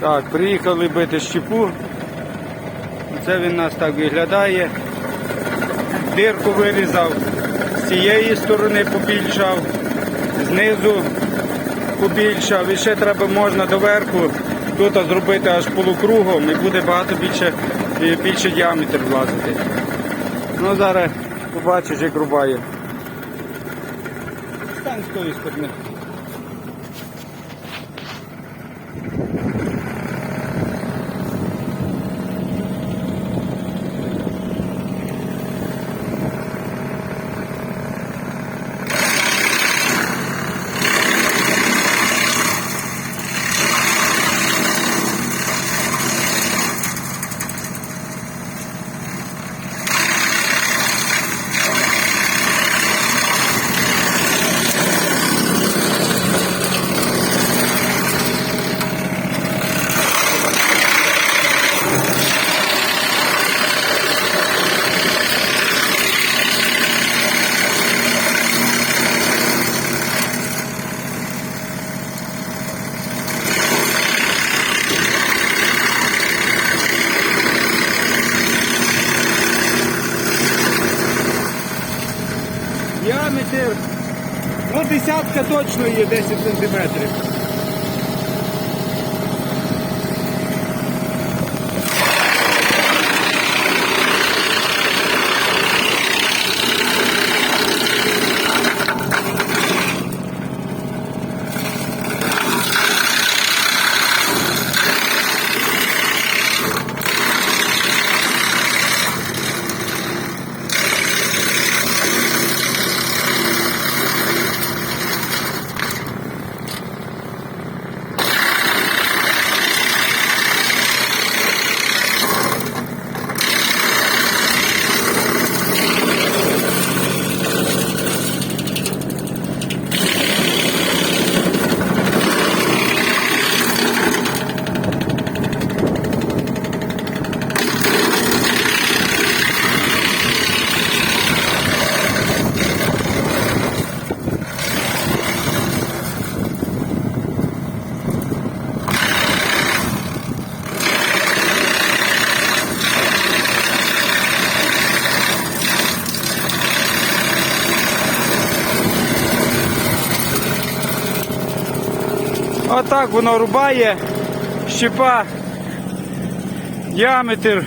Так, приїхали бити щепу. Це він нас так виглядає. Дирку вирізав, з цієї сторони побільшав, знизу побільшав. І ще треба можна доверху тут зробити аж полукругом і буде багато більше, більше діаметр влазити. Ну зараз побачиш, як рубає. Стань з тої сторони. Діаметр, ну десятка точно є 10 сантиметрів. Отак воно рубає, щепа, діаметр,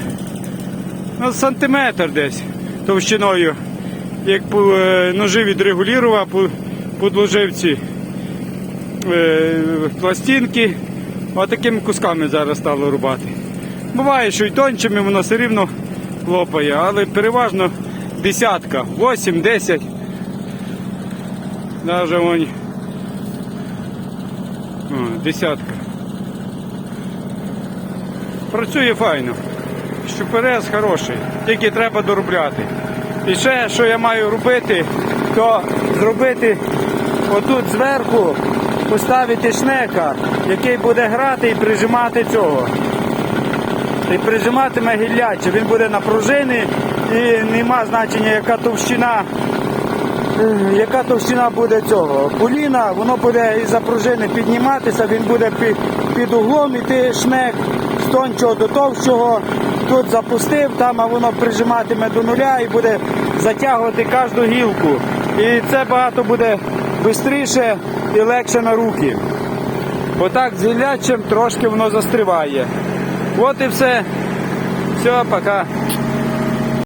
ну, сантиметр десь товщиною. Як е, ножи відрегулював, по- подложив ці е, пластинки, отакими кусками зараз стало рубати. Буває, що й тончими воно все рівно лопає, але переважно десятка, 8-10. Даже вон десятка. Працює файно. Щуперез хороший, тільки треба доробляти. І ще, що я маю робити, то зробити отут зверху, поставити шнека, який буде грати і прижимати цього. І прижиматиме гілляче. Він буде на пружини і нема значення, яка товщина яка товщина буде цього поліна, воно буде із-за пружини підніматися, він буде під, під углом іти шнек з тончого до товщого. Тут запустив, там а воно прижиматиме до нуля і буде затягувати кожну гілку. І це багато буде швидше і легше на руки. Бо так з гіллячим трошки воно застріває. От і все. Все, пока.